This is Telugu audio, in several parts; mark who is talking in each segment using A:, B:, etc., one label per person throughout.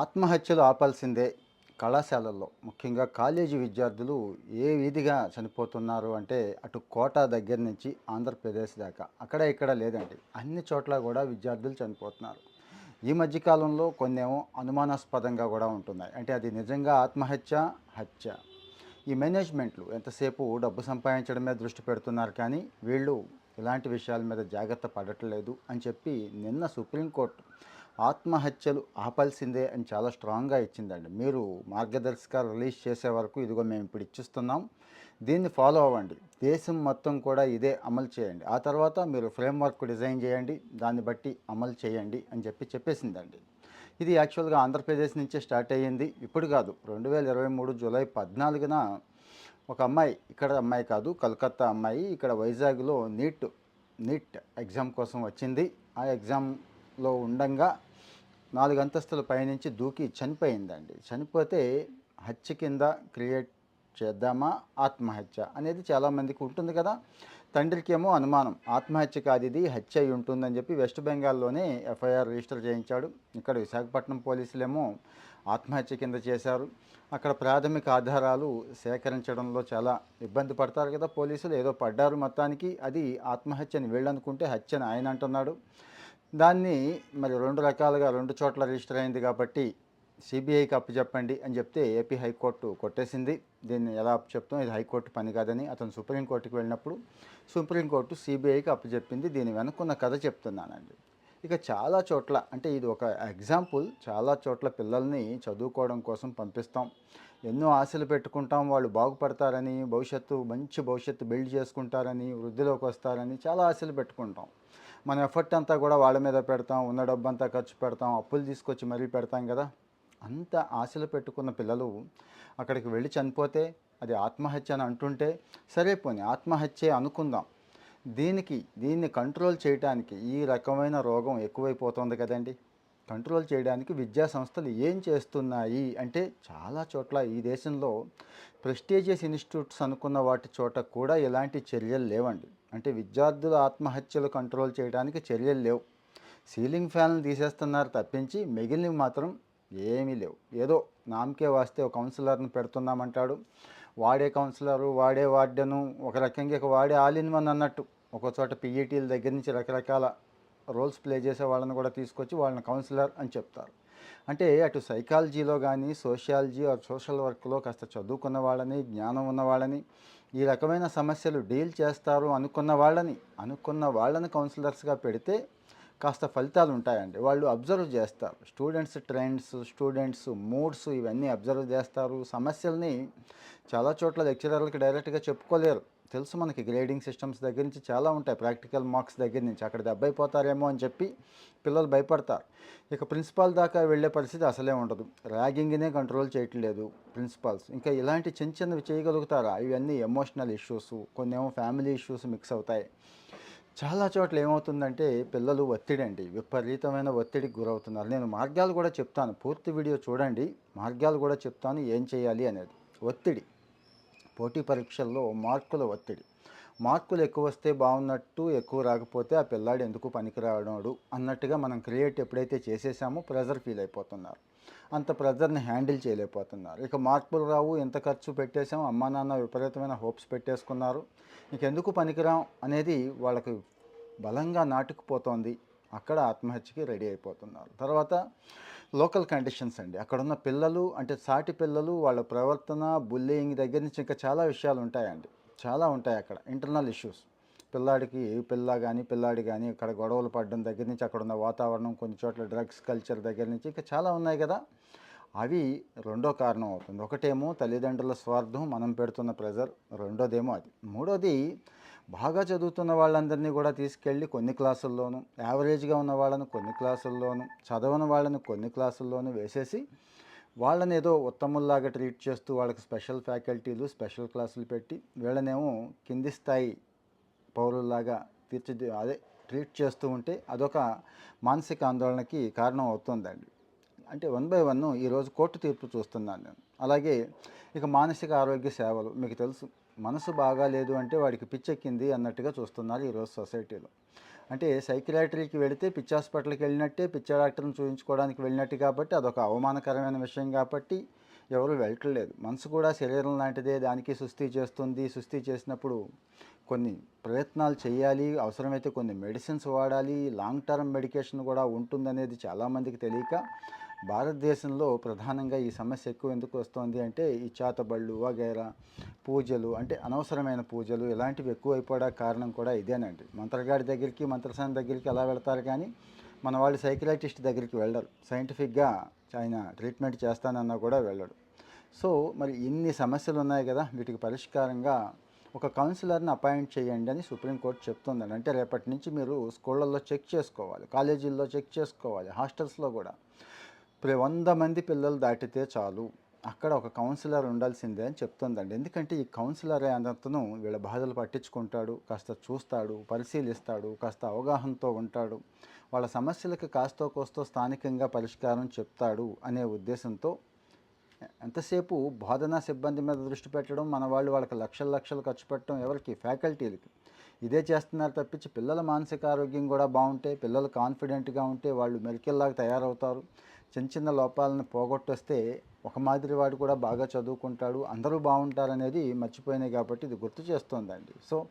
A: ఆత్మహత్యలు ఆపాల్సిందే కళాశాలల్లో. ముఖ్యంగా కాలేజీ విద్యార్థులు ఏ వీధిగా చనిపోతున్నారు అంటే అటు కోట దగ్గర నుంచి ఆంధ్రప్రదేశ్ దాకా. అక్కడ ఇక్కడ లేదండి. అన్ని చోట్ల కూడా విద్యార్థులు చనిపోతున్నారు. ఈ మధ్యకాలంలో కొన్నేమో అనుమానాస్పదంగా కూడా ఉంటున్నాయి. అంటే అది నిజంగా ఆత్మహత్య హత్య? ఈ మేనేజ్మెంట్లు ఎంతసేపు డబ్బు సంపాదించడమే దృష్టి పెడుతున్నారు కానీ వీళ్ళు ఇలాంటి విషయాల మీద జాగ్రత్త పడట్లేదు అని చెప్పి నిన్న సుప్రీంకోర్టు ఆత్మహత్యలు ఆపాల్సిందే అని చాలా స్ట్రాంగ్గా ఇచ్చిందండి. మీరు మార్గదర్శకాలు రిలీజ్ చేసే వరకు ఇదిగో మేము ఇప్పుడు ఇచ్చిస్తున్నాం. దీన్ని ఫాలో అవ్వండి. దేశం మొత్తం కూడా ఇదే అమలు చేయండి. ఆ తర్వాత మీరు ఫ్రేమ్వర్క్ డిజైన్ చేయండి. దాన్ని బట్టి అమలు చేయండి అని చెప్పి చెప్పేసిందండి. ఇది యాక్చువల్గా ఆంధ్రప్రదేశ్ నుంచే స్టార్ట్ అయ్యింది. ఇప్పుడు కాదు రెండు వేల ఇరవై మూడు జూలై పద్నాలుగున ఒక అమ్మాయి ఇక్కడ అమ్మాయి కాదు కలకత్తా అమ్మాయి ఇక్కడ వైజాగ్లో నీట్ నీట్ ఎగ్జామ్ కోసం వచ్చింది. ఆ ఎగ్జామ్లో ఉండంగా నాలుగు అంతస్తుల పైనుంచి దూకి చనిపోయిందండి. చనిపోతే హత్య కింద క్రియేట్ చేద్దామా? ఆత్మహత్య అనేది చాలామందికి ఉంటుంది కదా. తండ్రికి ఏమో అనుమానం. ఆత్మహత్య కాదు ఇది హత్య అయి ఉంటుందని చెప్పి వెస్ట్ బెంగాల్లోనే ఎఫ్ఐఆర్ రిజిస్టర్ చేయించాడు. ఇక్కడ విశాఖపట్నం పోలీసులేమో ఆత్మహత్య కింద చేశారు. అక్కడ ప్రాథమిక ఆధారాలు సేకరించడంలో చాలా ఇబ్బంది పడతారు కదా పోలీసులు. ఏదో పడ్డారు మొత్తానికి. అది ఆత్మహత్యని వీళ్ళనుకుంటే హత్యని ఆయన అంటున్నాడు. దాన్ని మరి రెండు రకాలుగా రెండు చోట్ల రిజిస్టర్ అయింది కాబట్టి సిబిఐకి అప్పచెప్పండి అని చెప్తే ఏపీ హైకోర్టు కొట్టేసింది. దీన్ని ఎలా అప్పచెప్తాం ఇది హైకోర్టు పని కాదని అతను సుప్రీంకోర్టుకి వెళ్ళినప్పుడు సుప్రీంకోర్టు సిబిఐకి అప్పచెప్పింది దీని వెనుకున్న కథ చెప్తున్నానండి. ఇక చాలా చోట్ల అంటే ఇది ఒక ఎగ్జాంపుల్ చాలా చోట్ల పిల్లల్ని చదువుకోవడం కోసం పంపిస్తాం. ఎన్నో ఆశలు పెట్టుకుంటాం. వాళ్ళు బాగుపడతారని భవిష్యత్తు మంచి భవిష్యత్తు బిల్డ్ చేసుకుంటారని వృద్ధిలోకి వస్తారని చాలా ఆశలు పెట్టుకుంటాం. మన ఎఫర్ట్ అంతా కూడా వాళ్ళ మీద పెడతాం ఉన్న డబ్బు అంతా ఖర్చు పెడతాం అప్పులు తీసుకొచ్చి మరీ పెడతాం కదా. అంత ఆశలు పెట్టుకున్న పిల్లలు అక్కడికి వెళ్ళి చనిపోతే అది ఆత్మహత్య అని అంటుంటే సరే పోనీ ఆత్మహత్య అనుకుందాం. దీనికి దీన్ని కంట్రోల్ చేయడానికి ఈ రకమైన రోగం ఎక్కువైపోతుంది కదండి. కంట్రోల్ చేయడానికి విద్యా సంస్థలు ఏం చేస్తున్నాయి అంటే చాలా చోట్ల ఈ దేశంలో ప్రెస్టీజియస్ ఇన్స్టిట్యూట్స్ అనుకున్న వాటి చోట కూడా ఎలాంటి చర్యలు లేవండి. అంటే విద్యార్థుల ఆత్మహత్యలు కంట్రోల్ చేయడానికి చర్యలు లేవు. సీలింగ్ ఫ్యాన్లు తీసేస్తున్నారు తప్పించి మిగిలినవి మాత్రం ఏమీ లేవు. ఏదో నామకే వాస్తే ఒక కౌన్సిలర్ని పెడుతున్నామంటాడు. వాడే కౌన్సిలరు వాడే వార్డెను ఒక రకంగా ఇక వాడే ఆల్ ఇన్ వన్ అన్నట్టు. ఒక చోట పీఈటీల దగ్గర నుంచి రకరకాల రోల్స్ ప్లే చేసే వాళ్ళని కూడా తీసుకొచ్చి వాళ్ళని కౌన్సిలర్ అని చెప్తారు. అంటే అటు సైకాలజీలో కానీ సోషియాలజీ ఆర్ సోషల్ వర్క్లో కాస్త చదువుకున్న వాళ్ళని జ్ఞానం ఉన్న వాళ్ళని ఈ రకమైన సమస్యలు డీల్ చేస్తారు అనుకున్న వాళ్ళని అనుకున్న వాళ్ళని కౌన్సిలర్స్గా పెడితే కాస్త ఫలితాలు ఉంటాయండి. వాళ్ళు అబ్జర్వ్ చేస్తారు. స్టూడెంట్స్ ట్రెండ్స్ స్టూడెంట్స్ మూడ్స్ ఇవన్నీ అబ్జర్వ్ చేస్తారు. సమస్యల్ని చాలా చోట్ల లెక్చరర్లకి డైరెక్ట్గా చెప్పుకోలేరు. తెలుసు మనకి గ్రేడింగ్ సిస్టమ్స్ దగ్గర నుంచి చాలా ఉంటాయి. ప్రాక్టికల్ మార్క్స్ దగ్గర నుంచి అక్కడ దెబ్బైపోతారేమో అని చెప్పి పిల్లలు భయపడతారు. ఇక ప్రిన్సిపాల్ దాకా వెళ్ళే పరిస్థితి అసలే ఉండదు. ర్యాగింగ్నే కంట్రోల్ చేయట్లేదు ప్రిన్సిపాల్స్. ఇంకా ఇలాంటి చిన్న చిన్నవి చేయగలుగుతారా? ఇవన్నీ ఎమోషనల్ ఇష్యూస్ కొన్ని ఏమో ఫ్యామిలీ ఇష్యూస్ మిక్స్ అవుతాయి. చాలా చోట్ల ఏమవుతుందంటే పిల్లలు ఒత్తిడి అండి. విపరీతమైన ఒత్తిడికి గురవుతున్నారు. నేను మార్గాలు కూడా చెప్తాను. పూర్తి వీడియో చూడండి. మార్గాలు కూడా చెప్తాను. ఏం చేయాలి అనేది. ఒత్తిడి. పోటీ పరీక్షల్లో మార్కుల ఒత్తిడి. మార్కులు ఎక్కువ వస్తే బాగున్నట్టు ఎక్కువ రాకపోతే ఆ పిల్లాడు ఎందుకు పనికిరాడు అన్నట్టుగా మనం క్రియేట్ ఎప్పుడైతే చేసేసామో ప్రెజర్ ఫీల్ అయిపోతున్నారు. అంత ప్రెజర్ని హ్యాండిల్ చేయలేకపోతున్నారు. ఇక మార్కులు రావు ఎంత ఖర్చు పెట్టేసాం అమ్మా నాన్న విపరీతమైన హోప్స్ పెట్టేసుకున్నారు. ఇంకెందుకు పనికిరాం అనేది వాళ్ళకు బలంగా నాటుకుపోతోంది. అక్కడ ఆత్మహత్యకి రెడీ అయిపోతున్నారు. తర్వాత లోకల్ కండిషన్స్ అండి. అక్కడున్న పిల్లలు అంటే సాటి పిల్లలు వాళ్ళ ప్రవర్తన బుల్లింగ్ దగ్గర నుంచి ఇంకా చాలా విషయాలు ఉంటాయండి. చాలా ఉంటాయి అక్కడ. Internal issues. పిల్లాడికి పిల్ల కానీ పిల్లాడి కానీ ఇక్కడ గొడవలు పడడం దగ్గర నుంచి అక్కడ ఉన్న వాతావరణం కొన్ని చోట్ల డ్రగ్స్ కల్చర్ దగ్గర నుంచి ఇంకా చాలా ఉన్నాయి కదా. అవి రెండో కారణం అవుతుంది. ఒకటేమో తల్లిదండ్రుల స్వార్థం మనం పెడుతున్న ప్రెజర్ రెండోదేమో అది. మూడోది బాగా చదువుతున్న వాళ్ళందరినీ కూడా తీసుకెళ్ళి కొన్ని క్లాసుల్లోనూ యావరేజ్గా ఉన్న వాళ్ళని కొన్ని క్లాసుల్లోనూ చదవని వాళ్ళని కొన్ని క్లాసుల్లోనూ వేసేసి వాళ్ళని ఏదో ఉత్తముల్లాగా ట్రీట్ చేస్తూ వాళ్ళకి స్పెషల్ ఫ్యాకల్టీలు స్పెషల్ క్లాసులు పెట్టి వీళ్ళనేమో కింది స్థాయి పౌరుల్లాగా తీర్చిది అదే ట్రీట్ చేస్తూ ఉంటే అదొక మానసిక ఆందోళనకి కారణం అవుతుందండి. అంటే వన్ బై వన్ ఈరోజు కోర్టు తీర్పు చూస్తున్నాను నేను. అలాగే ఇక మానసిక ఆరోగ్య సేవలు మీకు తెలుసు మనసు బాగాలేదు అంటే వాడికి పిచ్చెక్కింది అన్నట్టుగా చూస్తున్నారు ఈరోజు సొసైటీలో. అంటే సైకియాట్రీకి వెళితే పిచ్చి హాస్పిటల్కి వెళ్ళినట్టే పిచ్చి డాక్టర్ని చూపించుకోవడానికి వెళ్ళినట్టు కాబట్టి అదొక అవమానకరమైన విషయం కాబట్టి ఎవరు వెళ్ళట్లేదు మనసు కూడా శరీరం లాంటిదే దానికి సుస్థి చేస్తుంది. సుస్థి చేసినప్పుడు కొన్ని ప్రయత్నాలు చేయాలి అవసరమైతే కొన్ని మెడిసిన్స్ వాడాలి లాంగ్ టర్మ్ మెడికేషన్ కూడా ఉంటుందనేది చాలామందికి తెలియక భారతదేశంలో ప్రధానంగా ఈ సమస్య ఎక్కువ ఎందుకు వస్తుంది అంటే ఈ చేతబళ్ళు వగైరా పూజలు అంటే అనవసరమైన పూజలు ఇలాంటివి ఎక్కువ కారణం కూడా ఇదేనండి మంత్రగాడి దగ్గరికి మంత్రసాని దగ్గరికి ఎలా వెళ్తారు కానీ మన వాళ్ళు సైకిలాటిస్ట్ దగ్గరికి వెళ్ళరు. సైంటిఫిక్గా ఆయన ట్రీట్మెంట్ చేస్తానన్నా కూడా వెళ్ళడు. సో మరి ఇన్ని సమస్యలు ఉన్నాయి కదా వీటికి పరిష్కారంగా ఒక కౌన్సిలర్ని అపాయింట్ చేయండి అని సుప్రీంకోర్టు చెప్తుందండి. అంటే రేపటి నుంచి మీరు స్కూళ్ళల్లో చెక్ చేసుకోవాలి కాలేజీల్లో చెక్ చేసుకోవాలి హాస్టల్స్లో కూడా. వంద మంది పిల్లలు దాటితే చాలు. అక్కడ ఒక కౌన్సిలర్ ఉండాల్సిందే అని చెప్తుందండి. ఎందుకంటే ఈ కౌన్సిలర్ అతను వీళ్ళ బాధలు పట్టించుకుంటాడు కాస్త చూస్తాడు పరిశీలిస్తాడు కాస్త అవగాహనతో ఉంటాడు. వాళ్ళ సమస్యలకు కాస్తో కోస్తో స్థానికంగా పరిష్కారం చెప్తాడు అనే ఉద్దేశంతో ఎంతసేపు బోధనా సిబ్బంది మీద దృష్టి పెట్టడం మన వాళ్ళు వాళ్ళకి లక్షల లక్షలు ఖర్చు పెట్టడం ఎవరికి? ఫ్యాకల్టీలకి. ఇదే చేస్తున్నారు తప్పించి పిల్లల మానసిక ఆరోగ్యం కూడా బాగుంటే పిల్లలు కాన్ఫిడెంట్గా ఉంటే వాళ్ళు మెరికెల్లాగా తయారవుతారు. చిన్న చిన్న లోపాలను పోగొట్టొస్తే ఒక మాదిరి వాడు కూడా బాగా చదువుకుంటాడు అందరూ బాగుంటారనేది మర్చిపోయినాయి కాబట్టి ఇది గుర్తు చేస్తోందండి. సో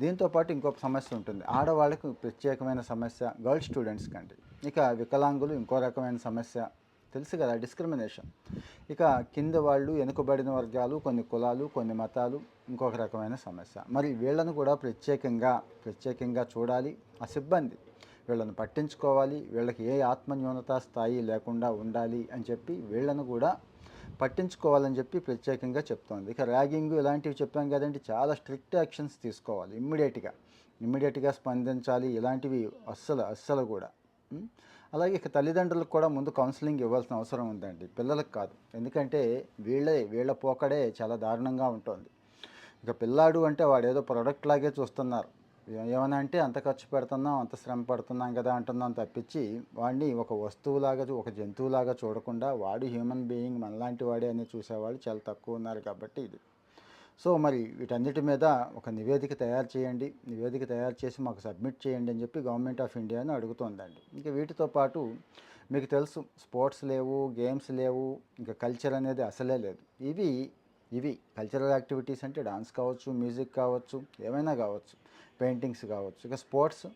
A: దీంతో పాటు ఇంకొక సమస్య ఉంటుంది. ఆడవాళ్ళకు ప్రత్యేకమైన సమస్య గర్ల్ స్టూడెంట్స్ కండి ఇక వికలాంగులు ఇంకో రకమైన సమస్య. తెలుసు కదా డిస్క్రిమినేషన్. ఇక కింద వాళ్ళు వెనుకబడిన వర్గాలు కొన్ని కులాలు కొన్ని మతాలు ఇంకొక రకమైన సమస్య. మరి వీళ్ళను కూడా ప్రత్యేకంగా ప్రత్యేకంగా చూడాలి. ఆ సిబ్బంది వీళ్ళను పట్టించుకోవాలి వీళ్ళకి ఏ ఆత్మన్యూనత స్థాయి లేకుండా ఉండాలి అని చెప్పి వీళ్ళను కూడా పట్టించుకోవాలని చెప్పి ప్రత్యేకంగా చెప్తోంది. ఇక ర్యాగింగ్ ఇలాంటివి చెప్పాం కదండి చాలా స్ట్రిక్ట్ యాక్షన్స్ తీసుకోవాలి ఇమ్మీడియట్గా. ఇమ్మీడియట్గా స్పందించాలి ఇలాంటివి అస్సలు అస్సలు కూడా. అలాగే ఇక తల్లిదండ్రులకు కూడా ముందు కౌన్సిలింగ్ ఇవ్వాల్సిన అవసరం ఉందండి. పిల్లలకు కాదు. ఎందుకంటే వీళ్ళే వీళ్ళ పోకడే చాలా దారుణంగా ఉంటుంది. ఇక పిల్లాడు అంటే వాడు ఏదో ప్రోడక్ట్ లాగే చూస్తున్నారు. ఏమైనా అంటే అంత ఖర్చు పెడుతున్నాం అంత శ్రమ పడుతున్నాం కదా అంటున్నాం తప్పించి వాడిని ఒక వస్తువులాగా ఒక జంతువులాగా చూడకుండా వాడు హ్యూమన్ బీయింగ్ మనలాంటి వాడే అని చూసేవాళ్ళు చాలా తక్కువ ఉన్నారు కాబట్టి ఇది. సో మరి వీటన్నిటి మీద ఒక నివేదిక తయారు చేయండి. నివేదిక తయారు చేసి మాకు సబ్మిట్ చేయండి అని చెప్పి గవర్నమెంట్ ఆఫ్ ఇండియాని అడుగుతోందండి. ఇంకా వీటితో పాటు మీకు తెలుసు స్పోర్ట్స్ లేవు గేమ్స్ లేవు ఇంకా కల్చర్ అనేది అసలే లేదు. ఇవి ఇవి కల్చరల్ యాక్టివిటీస్ అంటే డాన్స్ కావచ్చు మ్యూజిక్ కావచ్చు ఏమైనా కావచ్చు పెయింటింగ్స్ కావచ్చు ఇక స్పోర్ట్స్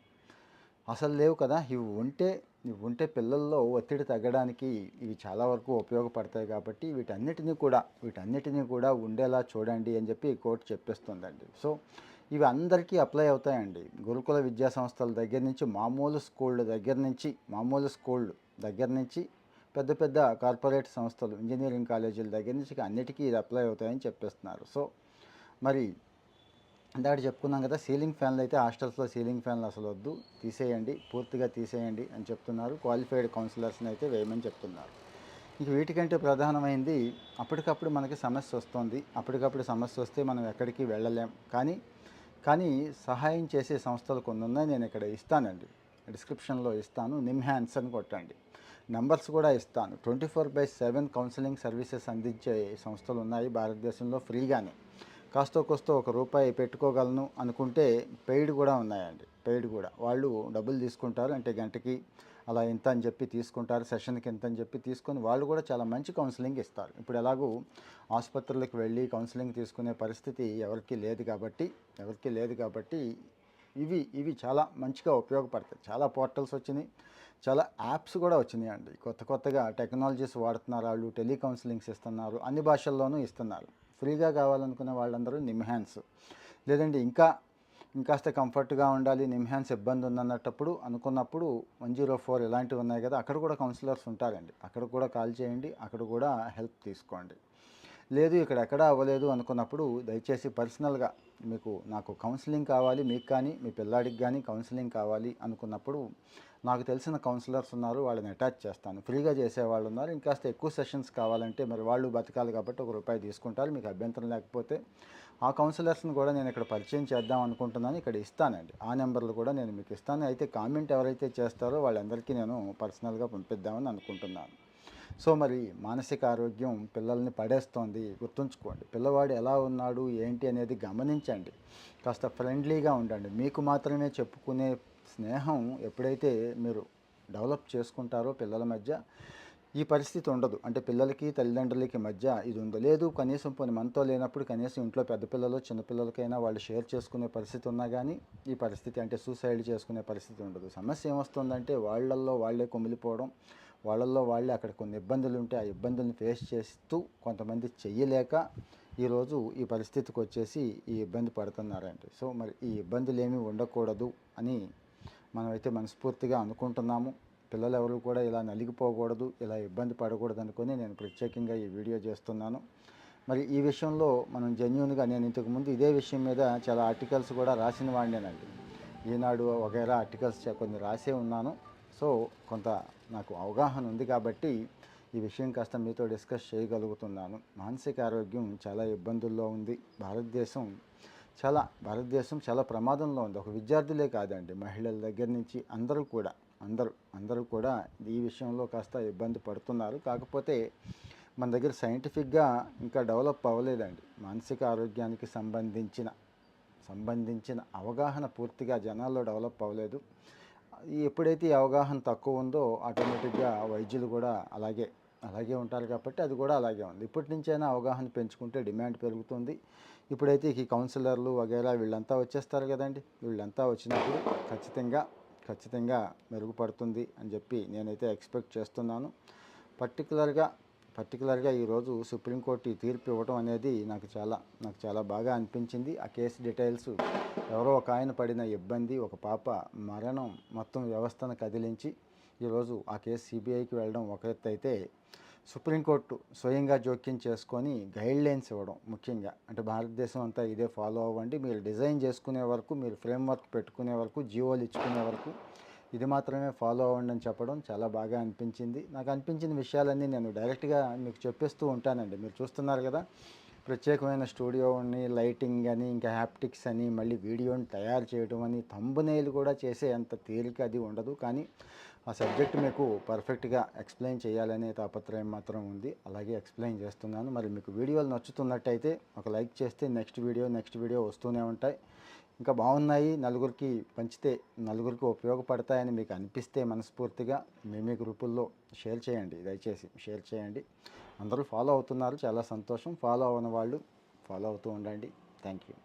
A: అసలు లేవు కదా. ఇవి ఉంటే ఇవి ఉంటే పిల్లల్లో ఒత్తిడి తగ్గడానికి ఇవి చాలా వరకు ఉపయోగపడతాయి కాబట్టి వీటన్నిటినీ కూడా వీటన్నిటినీ కూడా ఉండేలా చూడండి అని చెప్పి కోర్టు చెప్పేస్తుందండి. సో ఇవి అందరికీ అప్లై అవుతాయండి. గురుకుల విద్యా సంస్థల దగ్గర నుంచి మామూలు స్కూళ్ళ దగ్గర నుంచి మామూలు స్కూళ్ళు దగ్గర నుంచి పెద్ద పెద్ద కార్పొరేట్ సంస్థలు ఇంజనీరింగ్ కాలేజీల దగ్గర నుంచి అన్నిటికీ ఇది అప్లై అవుతాయని చెప్పేస్తున్నారు. సో మరి ఇందాక చెప్పుకున్నాం కదా సీలింగ్ ఫ్యాన్లు అయితే హాస్టల్స్లో సీలింగ్ ఫ్యాన్లు అసలు వద్దు తీసేయండి పూర్తిగా తీసేయండి అని చెప్తున్నారు. క్వాలిఫైడ్ కౌన్సిలర్స్ని అయితే వేయమని చెప్తున్నారు. ఇంక వీటికంటే ప్రధానమైంది అప్పటికప్పుడు మనకి సమస్య వస్తుంది. అప్పటికప్పుడు సమస్య వస్తే మనం ఎక్కడికి వెళ్ళలేం. కానీ కానీ సహాయం చేసే సంస్థలు కొన్ని ఉన్నాయి నేను ఇక్కడ ఇస్తానండి. డిస్క్రిప్షన్లో ఇస్తాను. నిమ్హాన్స్ అని కొట్టండి. నంబర్స్ కూడా ఇస్తాను. Twenty four by seven counselling services అందించే సంస్థలు ఉన్నాయి భారతదేశంలో ఫ్రీగానే. కాస్తో కోస్తో ఒక రూపాయి పెట్టుకోగలను అనుకుంటే పెయిడ్ కూడా ఉన్నాయండి. పెయిడ్ కూడా. వాళ్ళు డబ్బులు తీసుకుంటారు. అంటే గంటకి అలా ఇంత అని చెప్పి తీసుకుంటారు. సెషన్కి ఇంత అని చెప్పి తీసుకొని వాళ్ళు కూడా చాలా మంచి కౌన్సిలింగ్ ఇస్తారు. ఇప్పుడు ఎలాగూ ఆసుపత్రులకు వెళ్ళి కౌన్సిలింగ్ తీసుకునే పరిస్థితి ఎవరికి లేదు కాబట్టి ఎవరికి లేదు కాబట్టి ఇవి ఇవి చాలా మంచిగా ఉపయోగపడతాయి. చాలా పోర్టల్స్ వచ్చినాయి. చాలా యాప్స్ కూడా వచ్చినాయి అండి. కొత్త కొత్తగా టెక్నాలజీస్ వాడుతున్నారు వాళ్ళు టెలికౌన్సిలింగ్స్ ఇస్తున్నారు అన్ని భాషల్లోనూ ఇస్తున్నారు. ఫ్రీగా కావాలనుకునే వాళ్ళందరూ నిమ్హాన్స్ లేదంటే ఇంకా ఇంకాస్త కంఫర్ట్గా ఉండాలి నిమ్హాన్స్ ఇబ్బంది ఉందన్నప్పుడు అనుకున్నప్పుడు వన్ జీరో ఫోర్ ఇలాంటివి ఉన్నాయి కదా అక్కడ కూడా కౌన్సిలర్స్ ఉంటారండి. అక్కడ కూడా కాల్ చేయండి అక్కడ కూడా హెల్ప్ తీసుకోండి. లేదు ఇక్కడ ఎక్కడ అవ్వలేదు అనుకున్నప్పుడు దయచేసి పర్సనల్గా మీకు నాకు కౌన్సిలింగ్ కావాలి మీకు కానీ మీ పిల్లాడికి కానీ కౌన్సిలింగ్ కావాలి అనుకున్నప్పుడు నాకు తెలిసిన కౌన్సిలర్స్ ఉన్నారు వాళ్ళని అటాచ్ చేస్తాను. ఫ్రీగా చేసేవాళ్ళు ఉన్నారు. ఇంకాస్త ఎక్కువ సెషన్స్ కావాలంటే మరి వాళ్ళు బతకాలి కాబట్టి ఒక రూపాయి తీసుకుంటారు. మీకు అభ్యంతరం లేకపోతే ఆ కౌన్సిలర్స్ని కూడా నేను ఇక్కడ పరిచయం చేద్దాం అనుకుంటున్నాను. ఇక్కడ ఇస్తానండి. ఆ నెంబర్లు కూడా నేను మీకు ఇస్తాను. అయితే కామెంట్ ఎవరైతే చేస్తారో వాళ్ళందరికీ నేను పర్సనల్గా పంపిద్దామని అనుకుంటున్నాను. సో మరి మానసిక ఆరోగ్యం పిల్లల్ని పడేస్తోంది. గుర్తుంచుకోండి. పిల్లవాడు ఎలా ఉన్నాడు ఏంటి అనేది గమనించండి. కాస్త ఫ్రెండ్లీగా ఉండండి. మీకు మాత్రమే చెప్పుకునే స్నేహం ఎప్పుడైతే మీరు డెవలప్ చేసుకుంటారో పిల్లల మధ్య ఈ పరిస్థితి ఉండదు. అంటే పిల్లలకి తల్లిదండ్రులకి మధ్య ఇది ఉందో. లేదు కనీసం పోనీ మనతో లేనప్పుడు కనీసం ఇంట్లో పెద్ద పిల్లలు చిన్నపిల్లలకైనా వాళ్ళు షేర్ చేసుకునే పరిస్థితి ఉన్నా కానీ ఈ పరిస్థితి అంటే సూసైడ్ చేసుకునే పరిస్థితి ఉండదు. సమస్య ఏమొస్తుందంటే వాళ్ళల్లో వాళ్ళే కుమిలిపోవడం వాళ్ళల్లో వాళ్ళే అక్కడ కొన్ని ఇబ్బందులు ఉంటే ఆ ఇబ్బందులను ఫేస్ చేస్తూ కొంతమంది చెయ్యలేక ఈరోజు ఈ పరిస్థితికి వచ్చేసి ఈ ఇబ్బంది పడుతున్నారండి. సో మరి ఈ ఇబ్బందులు ఏమీ ఉండకూడదు అని మనమైతే మనస్ఫూర్తిగా అనుకుంటున్నాము. పిల్లలు ఎవరు కూడా ఇలా నలిగిపోకూడదు ఇలా ఇబ్బంది పడకూడదు అనుకుని నేను ప్రత్యేకంగా ఈ వీడియో చేస్తున్నాను. మరి ఈ విషయంలో మనం జెన్యున్గా నేను ఇంతకుముందు ఇదే విషయం మీద చాలా ఆర్టికల్స్ కూడా రాసిన వాడినేనండి. ఈనాడు వగైరా ఆర్టికల్స్ కొన్ని రాసే ఉన్నాను. సో కొంత నాకు అవగాహన ఉంది కాబట్టి ఈ విషయం కాస్త మీతో డిస్కస్ చేయగలుగుతున్నాను. మానసిక ఆరోగ్యం చాలా ఇబ్బందుల్లో ఉంది. భారతదేశం చాలా భారతదేశం చాలా ప్రమాదంలో ఉంది. ఒక విద్యార్థులే కాదండి. మహిళల దగ్గర నుంచి అందరూ కూడా అందరూ అందరూ కూడా ఈ విషయంలో కాస్త ఇబ్బంది పడుతున్నారు. కాకపోతే మన దగ్గర సైంటిఫిక్గా ఇంకా డెవలప్ అవ్వలేదండి. మానసిక ఆరోగ్యానికి సంబంధించిన సంబంధించిన అవగాహన పూర్తిగా జనాల్లో డెవలప్ అవ్వలేదు. ఎప్పుడైతే ఈ అవగాహన తక్కువ ఉందో ఆటోమేటిక్గా వైద్యులు కూడా అలాగే అలాగే ఉంటారు కాబట్టి అది కూడా అలాగే ఉంది. ఇప్పటి నుంచైనా అవగాహన పెంచుకుంటే డిమాండ్ పెరుగుతుంది. ఇప్పుడైతే ఈ కౌన్సిలర్లు వగైరా వీళ్ళంతా వచ్చేస్తారు కదండి. వీళ్ళంతా వచ్చినప్పుడు ఖచ్చితంగా ఖచ్చితంగా మెరుగుపడుతుంది అని చెప్పి నేనైతే ఎక్స్పెక్ట్ చేస్తున్నాను. పర్టికులర్గా పర్టికులర్గా ఈరోజు సుప్రీంకోర్టు ఈ తీర్పు ఇవ్వడం అనేది నాకు చాలా నాకు చాలా బాగా అనిపించింది. ఆ కేసు డీటెయిల్స్ ఎవరో ఒక ఆయన పడిన ఇబ్బంది ఒక పాప మరణం మొత్తం వ్యవస్థను కదిలించి ఈరోజు ఆ కేసు సిబిఐకి వెళ్ళడం ఒక ఎత్తు అయితే సుప్రీంకోర్టు స్వయంగా జోక్యం చేసుకొని గైడ్ లైన్స్ ఇవ్వడం ముఖ్యంగా. అంటే భారతదేశం అంతా ఇదే ఫాలో అవ్వండి. మీరు డిజైన్ చేసుకునే వరకు మీరు ఫ్రేమ్ వర్క్ పెట్టుకునే వరకు జీవోలు ఇచ్చుకునే వరకు ఇది మాత్రమే ఫాలో అవ్వండి అని చెప్పడం చాలా బాగా అనిపించింది. నాకు అనిపించిన విషయాలన్నీ నేను డైరెక్ట్గా మీకు చెప్పేస్తూ ఉంటానండి. మీరు చూస్తున్నారు కదా ప్రత్యేకమైన స్టూడియో అని లైటింగ్ అని ఇంకా హ్యాప్టిక్స్ అని మళ్ళీ వీడియోని తయారు చేయడం అని తంబునేలు కూడా చేసే అంత తేలిక అది ఉండదు. కానీ ఆ సబ్జెక్ట్ మీకు పర్ఫెక్ట్గా ఎక్స్ప్లెయిన్ చేయాలనే తాపత్రయం మాత్రం ఉంది. అలాగే ఎక్స్ప్లెయిన్ చేస్తున్నాను. మరి మీకు వీడియోలు నచ్చుతున్నట్టయితే ఒక లైక్ చేస్తే నెక్స్ట్ వీడియో నెక్స్ట్ వీడియో వస్తూనే ఉంటాయి. ఇంకా బాగున్నాయి. నలుగురికి పంచితే నలుగురికి ఉపయోగపడతాయని మీకు అనిపిస్తే మనస్ఫూర్తిగా మీ మీ గ్రూపుల్లో షేర్ చేయండి. దయచేసి షేర్ చేయండి. అందరూ ఫాలో అవుతున్నారు. చాలా సంతోషం. ఫాలో అవ్వని వాళ్ళు ఫాలో అవుతూ ఉండండి. Thank you